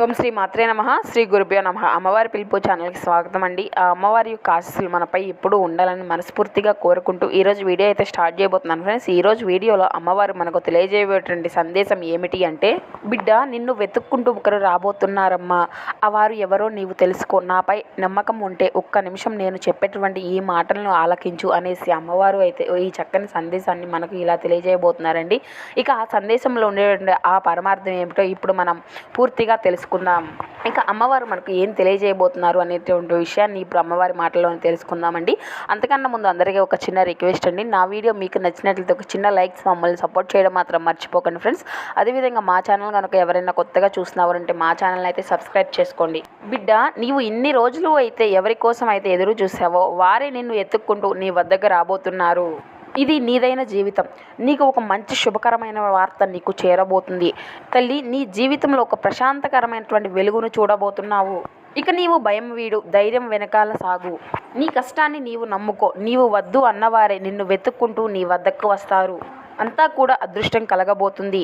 ఓం శ్రీ మాత్రే నమ శ్రీ గురుభ్యో నమ. అమ్మవారి పిలుపు ఛానల్కి స్వాగతం అండి. ఆ అమ్మవారి యొక్క ఆశస్సులు మనపై ఎప్పుడూ ఉండాలని మనస్ఫూర్తిగా కోరుకుంటూ ఈరోజు వీడియో అయితే స్టార్ట్ చేయబోతున్నాను ఫ్రెండ్స్. ఈరోజు వీడియోలో అమ్మవారు మనకు తెలియజేయబోయేటువంటి సందేశం ఏమిటి అంటే బిడ్డ నిన్ను వెతుక్కుంటూ ఒకరు రాబోతున్నారమ్మా. ఆ వారు ఎవరో నీవు తెలుసుకో. నాపై నమ్మకం ఉంటే ఒక్క నిమిషం నేను చెప్పేటువంటి ఈ మాటలను ఆలకించు అనేసి అమ్మవారు అయితే ఈ చక్కని సందేశాన్ని మనకు ఇలా తెలియజేయబోతున్నారండి. ఇక ఆ సందేశంలో ఉండేటువంటి ఆ పరమార్థం ఏమిటో ఇప్పుడు మనం పూర్తిగా తెలుసు తెలుసుకుందాం. ఇక అమ్మవారు మనకు ఏం తెలియజేయబోతున్నారు అనేటువంటి విషయాన్ని ఇప్పుడు అమ్మవారి మాటల్లో తెలుసుకుందామండి. అంతకన్నా ముందు అందరికీ ఒక చిన్న రిక్వెస్ట్ అండి. నా వీడియో మీకు నచ్చినట్లయితే ఒక చిన్న లైక్స్ మమ్మల్ని సపోర్ట్ చేయడం మాత్రం మర్చిపోకండి ఫ్రెండ్స్. అదేవిధంగా మా ఛానల్ కనుక ఎవరైనా కొత్తగా చూసినవారంటే మా ఛానల్ అయితే సబ్స్క్రైబ్ చేసుకోండి. బిడ్డ నీవు ఇన్ని రోజులు అయితే ఎవరి కోసం అయితే ఎదురు చూసావో వారే నిన్ను ఎత్తుక్కుంటూ నీ వద్దకు రాబోతున్నారు. ఇది నీదైన జీవితం. నీకు ఒక మంచి శుభకరమైన వార్త నీకు చేరబోతుంది. తల్లి నీ జీవితంలో ఒక ప్రశాంతకరమైనటువంటి వెలుగును చూడబోతున్నావు. ఇక నీవు భయం వీడు ధైర్యం వెనకాల సాగు. నీ కష్టాన్ని నీవు నమ్ముకో. నీవు వద్దు అన్నవారే నిన్ను వెతుక్కుంటూ నీ వద్దకు వస్తారు. అంతా కూడా అదృష్టం కలగబోతుంది.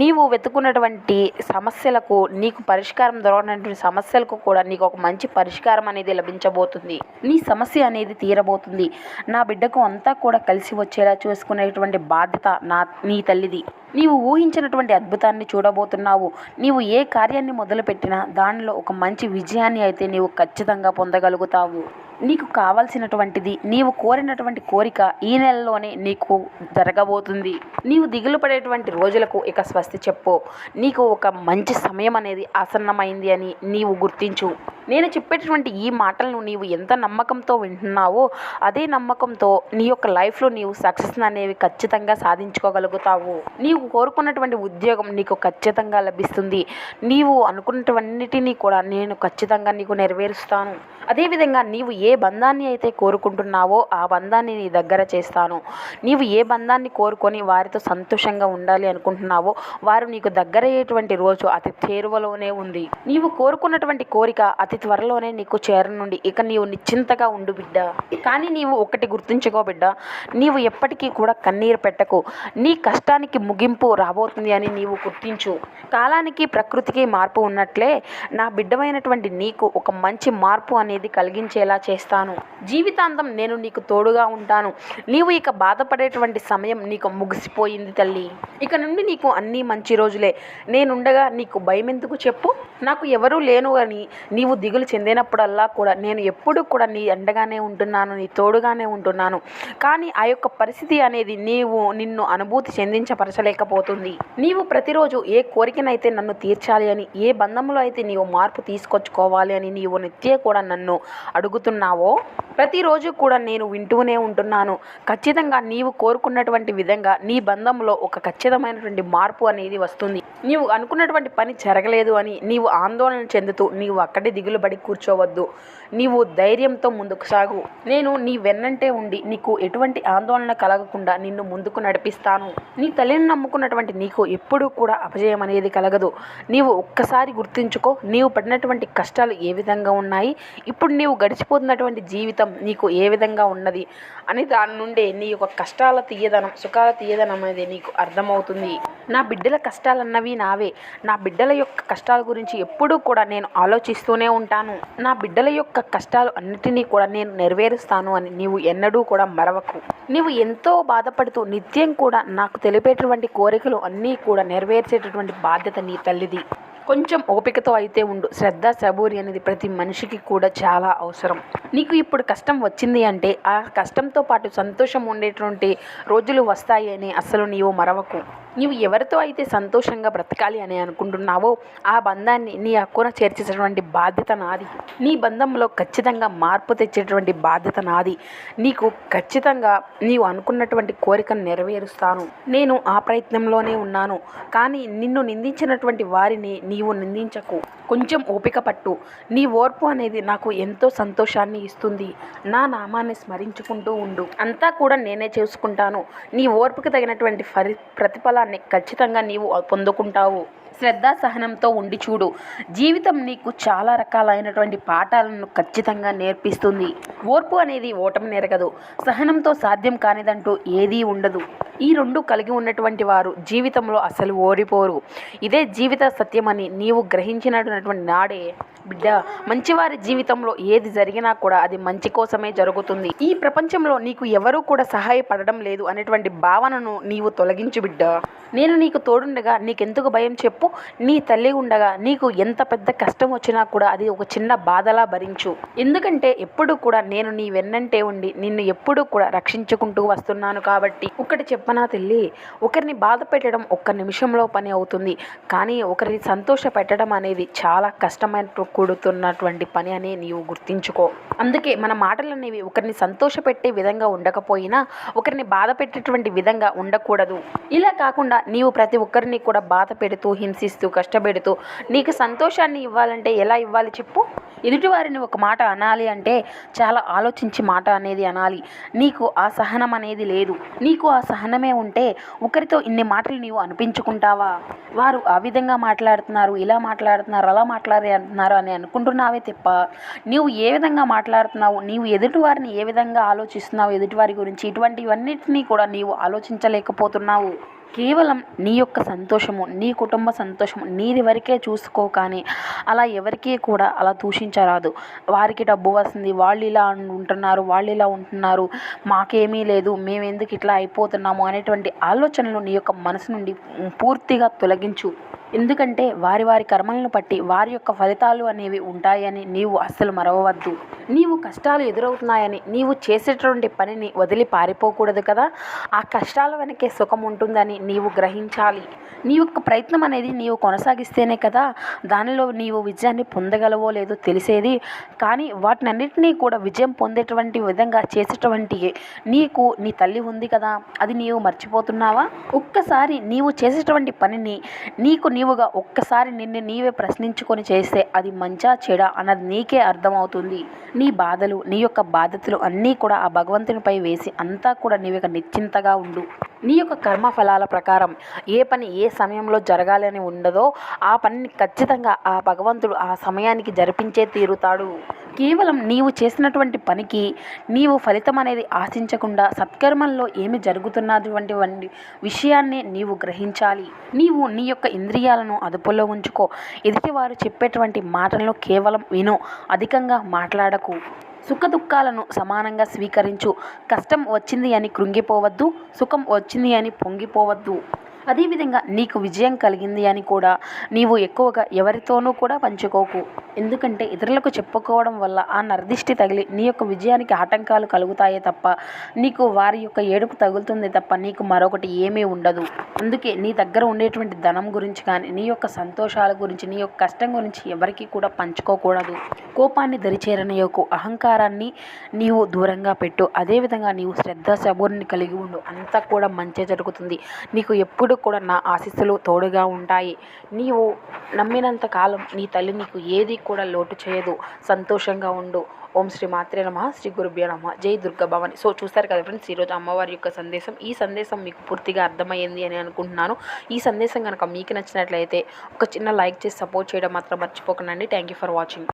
నీవు వెతుకున్నటువంటి సమస్యలకు నీకు పరిష్కారం దొరకనటువంటి సమస్యలకు కూడా నీకు ఒక మంచి పరిష్కారం అనేది లభించబోతుంది. నీ సమస్య అనేది తీరబోతుంది. నా బిడ్డకు అంతా కూడా కలిసి వచ్చేలా చూసుకునేటువంటి బాధ్యత నా నీ తల్లిది. నీవు ఊహించినటువంటి అద్భుతాన్ని చూడబోతున్నావు. నీవు ఏ కార్యాన్ని మొదలుపెట్టినా దానిలో ఒక మంచి విజయాన్ని అయితే నీవు ఖచ్చితంగా పొందగలుగుతావు. నీకు కావాల్సినటువంటిది నీవు కోరినటువంటి కోరిక ఈ నెలలోనే నీకు జరగబోతుంది. నీవు దిగులు పడేటువంటి రోజులకు ఇక స్వస్తి చెప్పు. నీకు ఒక మంచి సమయం అనేది ఆసన్నమైంది అని నీవు గుర్తించు. నేను చెప్పేటటువంటి ఈ మాటలను నీవు ఎంత నమ్మకంతో వింటున్నావో అదే నమ్మకంతో నీ యొక్క లైఫ్లో నీవు సక్సెస్ అనేవి ఖచ్చితంగా సాధించుకోగలుగుతావు. నీవు కోరుకున్నటువంటి ఉద్యోగం నీకు ఖచ్చితంగా లభిస్తుంది. నీవు అనుకున్నటువంటిని కూడా నేను ఖచ్చితంగా నీకు నెరవేరుస్తాను. అదేవిధంగా నీవు ఏ ఏ బంధాన్ని అయితే కోరుకుంటున్నావో ఆ బంధాన్ని నీ దగ్గర చేస్తాను. నీవు ఏ బంధాన్ని కోరుకొని వారితో సంతోషంగా ఉండాలి అనుకుంటున్నావో వారు నీకు దగ్గరయ్యేటువంటి రోజు అతి చేరువలోనే ఉంది. నీవు కోరుకున్నటువంటి కోరిక అతి త్వరలోనే నీకు చేరనుండి ఇక నీవు నిశ్చింతగా ఉండు బిడ్డ. కానీ నీవు ఒకటి గుర్తుంచుకో బిడ్డ నీవు ఎప్పటికీ కూడా కన్నీరు పెట్టకు. నీ కష్టానికి ముగింపు రాబోతుంది అని నీవు గుర్తించు. కాలానికి ప్రకృతికి మార్పు ఉన్నట్లే నా బిడ్డమైనటువంటి నీకు ఒక మంచి మార్పు అనేది కలిగించేలా చేస్తాను. జీవితాంతం నేను నీకు తోడుగా ఉంటాను. నీవు ఇక బాధపడేటువంటి సమయం నీకు ముగిసిపోయింది తల్లి. ఇక నుండి నీకు అన్నీ మంచి రోజులే. నేనుండగా నీకు భయం ఎందుకు చెప్పు? నాకు ఎవరూ లేను అని నీవు దిగులు చెందినప్పుడల్లా కూడా నేను ఎప్పుడూ కూడా నీ అండగానే ఉంటున్నాను నీ తోడుగానే ఉంటున్నాను. కానీ ఆ యొక్క పరిస్థితి అనేది నీవు నిన్ను అనుభూతి చెందించపరచలేకపోతుంది. నీవు ప్రతిరోజు ఏ కోరికనైతే నన్ను తీర్చాలి అని ఏ బంధంలో అయితే నీవు మార్పు తీసుకొచ్చుకోవాలి అని నీవు నిత్య కూడా నన్ను అడుగుతున్నావు. ప్రతిరోజు కూడా నేను వింటూనే ఉంటున్నాను. ఖచ్చితంగా నీవు కోరుకున్నటువంటి విధంగా నీ బంధంలో ఒక ఖచ్చితమైనటువంటి మార్పు అనేది వస్తుంది. నీవు అనుకున్నటువంటి పని జరగలేదు అని నీవు ఆందోళన చెందుతూ నీవు అక్కడే దిగులుబడి కూర్చోవద్దు. నీవు ధైర్యంతో ముందుకు సాగు. నేను నీ వెన్నంటే ఉండి నీకు ఎటువంటి ఆందోళన కలగకుండా నిన్ను ముందుకు నడిపిస్తాను. నీ తల్లిని నమ్ముకున్నటువంటి నీకు ఎప్పుడూ కూడా అపజయం అనేది కలగదు. నీవు ఒక్కసారి గుర్తుంచుకో నీవు పడినటువంటి కష్టాలు ఏ విధంగా ఉన్నాయి? ఇప్పుడు నీవు గడిచిపోతున్నటువంటి జీవితం నీకు ఏ విధంగా ఉన్నది? అని దాని నుండే నీ యొక్క కష్టాల తీయదనం సుఖాల తీయదనం అనేది నీకు అర్థమవుతుంది. నా బిడ్డల కష్టాలన్నవి నావే. నా బిడ్డల యొక్క కష్టాల గురించి ఎప్పుడూ కూడా నేను ఆలోచిస్తూనే ఉంటాను. నా బిడ్డల యొక్క కష్టాలు అన్నిటినీ కూడా నేను నెరవేరుస్తాను అని నీవు ఎన్నడూ కూడా మరవకు. నీవు ఎంతో బాధపడుతూ నిత్యం కూడా నాకు తెలిపేటటువంటి కోరికలు అన్నీ కూడా నెరవేర్చేటటువంటి బాధ్యత నీ తల్లిది. కొంచెం ఓపికతో అయితే ఉండు. శ్రద్ధ సబూరి అనేది ప్రతి మనిషికి కూడా చాలా అవసరం. నీకు ఇప్పుడు కష్టం వచ్చింది అంటే ఆ కష్టంతో పాటు సంతోషం ఉండేటువంటి రోజులు వస్తాయి అని అస్సలు నీవు మరవకు. నీవు ఎవరితో అయితే సంతోషంగా బ్రతకాలి అని అనుకుంటున్నావో ఆ బంధాన్ని నీ హక్కున చేర్చేటటువంటి బాధ్యత నాది. నీ బంధంలో ఖచ్చితంగా మార్పు తెచ్చేటువంటి బాధ్యత నాది. నీకు ఖచ్చితంగా నీవు అనుకున్నటువంటి కోరికను నెరవేరుస్తాను. నేను ఆ ప్రయత్నంలోనే ఉన్నాను. కానీ నిన్ను నిందించినటువంటి వారిని నీవు నిందించకు. కొంచెం ఓపిక పట్టు. నీ ఓర్పు అనేది నాకు ఎంతో సంతోషాన్ని ఇస్తుంది. నా నామాన్ని స్మరించుకుంటూ ఉండు. అంతా కూడా నేనే చేసుకుంటాను. నీ ఓర్పుకి తగినటువంటి ఫలి ప్రతిఫలాన్ని ఖచ్చితంగా నీవు పొందుకుంటావు. శ్రద్ధ సహనంతో ఉండి చూడు. జీవితం నీకు చాలా రకాలైనటువంటి పాఠాలను ఖచ్చితంగా నేర్పిస్తుంది. ఓర్పు అనేది ఓటమి నెరగదు. సహనంతో సాధ్యం కానిదంటూ ఏదీ ఉండదు. ఈ రెండు కలిగి ఉన్నటువంటి వారు జీవితంలో అసలు ఓడిపోరు. ఇదే జీవిత సత్యమని నీవు గ్రహించినటువంటి నాడే బిడ్డ మంచివారి జీవితంలో ఏది జరిగినా కూడా అది మంచి కోసమే జరుగుతుంది. ఈ ప్రపంచంలో నీకు ఎవరూ కూడా సహాయపడడం లేదు అనేటువంటి భావనను నీవు తొలగించు బిడ్డ. నేను నీకు తోడుండగా నీకెందుకు భయం చెప్పు? నీ తల్లి ఉండగా నీకు ఎంత పెద్ద కష్టం వచ్చినా కూడా అది ఒక చిన్న బాధలా భరించు. ఎందుకంటే ఎప్పుడు కూడా నేను నీ వెన్నంటే ఉండి నిన్ను ఎప్పుడూ కూడా రక్షించుకుంటూ వస్తున్నాను కాబట్టి ఒకటి చెప్పనా తల్లి? ఒకరిని బాధ పెట్టడం ఒక్క నిమిషంలో పని అవుతుంది. కానీ ఒకరిని సంతోష పెట్టడం అనేది చాలా కష్టమైన కూడుతున్నటువంటి పని అని నీవు గుర్తించుకో. అందుకే మన మాటలు అనేవి ఒకరిని సంతోషపెట్టే విధంగా ఉండకపోయినా ఒకరిని బాధ పెట్టేటువంటి విధంగా ఉండకూడదు. ఇలా కాకుండా నీవు ప్రతి ఒక్కరిని కూడా బాధ పెడుతూ హింసిస్తూ కష్టపెడుతూ నీకు సంతోషాన్ని ఇవ్వాలంటే ఎలా ఇవ్వాలి చెప్పు? ఎదుటివారిని ఒక మాట అనాలి అంటే చాలా ఆలోచించి మాట అనేది అనాలి. నీకు ఆ సహనం అనేది లేదు. నీకు ఆ సహనమే ఉంటే ఒకరితో ఇన్ని మాటలు నీవు అనిపించుకుంటావా? వారు ఆ విధంగా మాట్లాడుతున్నారు ఇలా మాట్లాడుతున్నారు అలా మాట్లాడే అంటున్నారు అని అనుకుంటున్నావే తప్ప నీవు ఏ విధంగా మాట్లాడుతున్నావు? నీవు ఎదుటివారిని ఏ విధంగా ఆలోచిస్తున్నావు? ఎదుటివారి గురించి ఇటువంటివన్నిటినీ కూడా నీవు ఆలోచించలేకపోతున్నావు. కేవలం నీ యొక్క సంతోషము నీ కుటుంబ సంతోషము నీది వరకే చూసుకో కానీ అలా ఎవరికీ కూడా అలా దూషించరాదు. వారికి డబ్బు వస్తుంది వాళ్ళు ఇలా ఉంటున్నారు వాళ్ళు ఇలా ఉంటున్నారు మాకేమీ లేదు మేము ఎందుకు ఇట్లా అయిపోతున్నాము అనేటువంటి ఆలోచనలు నీ యొక్క మనసు నుండి పూర్తిగా తొలగించు. ఎందుకంటే వారి వారి కర్మలను బట్టి వారి యొక్క ఫలితాలు అనేవి ఉంటాయని నీవు అస్సలు మరవవద్దు. నీవు కష్టాలు ఎదురవుతున్నాయని నీవు చేసేటువంటి పనిని వదిలి పారిపోకూడదు కదా. ఆ కష్టాల వెనకే సుఖం ఉంటుందని నీవు గ్రహించాలి. నీ యొక్క ప్రయత్నం అనేది నీవు కొనసాగిస్తేనే కదా దానిలో నీవు విజయాన్ని పొందగలవో లేదో తెలిసేది. కానీ వాటినన్నింటినీ కూడా విజయం పొందేటువంటి విధంగా చేసేటువంటి నీకు నీ తల్లి ఉంది కదా. అది నీవు మర్చిపోతున్నావా? ఒక్కసారి నీవు చేసేటువంటి పనిని నీకు నీ నీవుగా ఒక్కసారి నిన్ను నీవే ప్రశ్నించుకొని చేస్తే అది మంచా చెడా అన్నది నీకే అర్థమవుతుంది. నీ బాధలు నీ యొక్క బాధ్యతలు అన్నీ కూడా ఆ భగవంతునిపై వేసి అంతా కూడా నీవు యొక్క నిశ్చింతగా ఉండు. నీ యొక్క కర్మ ఫలాల ప్రకారం ఏ పని ఏ సమయంలో జరగాలని ఉండదో ఆ పనిని ఖచ్చితంగా ఆ భగవంతుడు ఆ సమయానికి జరిపించే తీరుతాడు. కేవలం నీవు చేసినటువంటి పనికి నీవు ఫలితం అనేది ఆశించకుండా సత్కర్మంలో ఏమి జరుగుతున్నటువంటి వంటి విషయాన్ని నీవు గ్రహించాలి. నీవు నీ యొక్క ఇంద్రియ ఇంద్రియాలను అదుపులో ఉంచుకో. ఎదుటివారు చెప్పేటువంటి మాటలను కేవలం విను అధికంగా మాట్లాడకు. సుఖ దుఃఖాలను సమానంగా స్వీకరించు. కష్టం వచ్చింది అని కృంగిపోవద్దు సుఖం వచ్చింది అని పొంగిపోవద్దు. అదేవిధంగా నీకు విజయం కలిగింది అని కూడా నీవు ఎక్కువగా ఎవరితోనూ కూడా పంచుకోకు. ఎందుకంటే ఇతరులకు చెప్పుకోవడం వల్ల ఆ నర్దిష్టి తగిలి నీ యొక్క విజయానికి ఆటంకాలు కలుగుతాయే తప్ప నీకు వారి యొక్క ఏడుపు తగులుతుంది తప్ప నీకు మరొకటి ఏమీ ఉండదు. అందుకే నీ దగ్గర ఉండేటువంటి ధనం గురించి కానీ నీ యొక్క సంతోషాల గురించి నీ యొక్క కష్టం గురించి ఎవరికి కూడా పంచుకోకూడదు. కోపాన్ని దరిచేరని యొక్క అహంకారాన్ని నీవు దూరంగా పెట్టు. అదేవిధంగా నీవు శ్రద్ధ సబూర్ని కలిగి ఉండు. అంతా కూడా మంచి జరుగుతుంది. నీకు ఎప్పుడు కూడా నా ఆశీస్సులు తోడుగా ఉంటాయి. నీవు నమ్మినంత కాలం నీ తల్లి నీకు ఏది కూడా లోటు చేయదు. సంతోషంగా ఉండు. ఓం శ్రీ మాత్రే నమ. శ్రీ గురుభ్యో నమ. జై దుర్గా భవాని. సో చూస్తారు కదా ఫ్రెండ్స్ ఈరోజు అమ్మవారి యొక్క సందేశం. ఈ సందేశం మీకు పూర్తిగా అర్థమైంది అని అనుకుంటున్నాను. ఈ సందేశం కనుక మీకు నచ్చినట్లయితే ఒక చిన్న లైక్ చేసి సపోర్ట్ చేయడం మాత్రం మర్చిపోకండి. Thank you for watching.